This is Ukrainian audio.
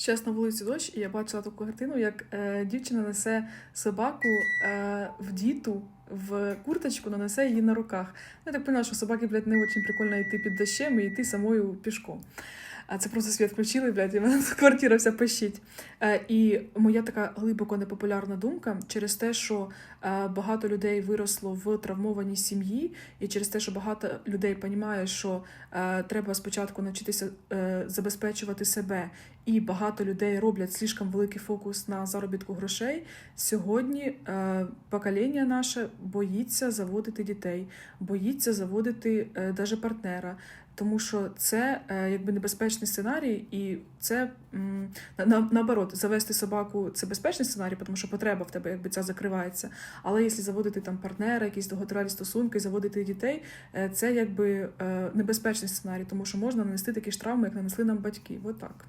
Зараз на вулиці дощ, і я бачила таку картину, як е, дівчина несе собаку е, в діту в курточку, нанесе її на руках. Ну, Я так поняла, що собаки, блядь, не дуже прикольно йти під дощем і йти самою пішком. А це просто світ включили, блядь, і мене квартира вся пищить. Е, і моя така глибоко непопулярна думка через те, що е, багато людей виросло в травмованій сім'ї, і через те, що багато людей розуміє, що е, треба спочатку навчитися забезпечувати себе, і багато людей роблять слишком великий фокус на заробітку грошей. Сьогодні покоління наше боїться заводити дітей, боїться заводити е, партнера. Тому що це е, якби небезпечний сценарій, і це на, наоборот, завести собаку це безпечний сценарій, тому що потреба в тебе якби ця закривається. Але якщо заводити там партнера, якісь довготривалі стосунки, заводити дітей, е, це якби е, небезпечний сценарій, тому що можна нанести такі ж травми, як нанесли нам батьки. Отак.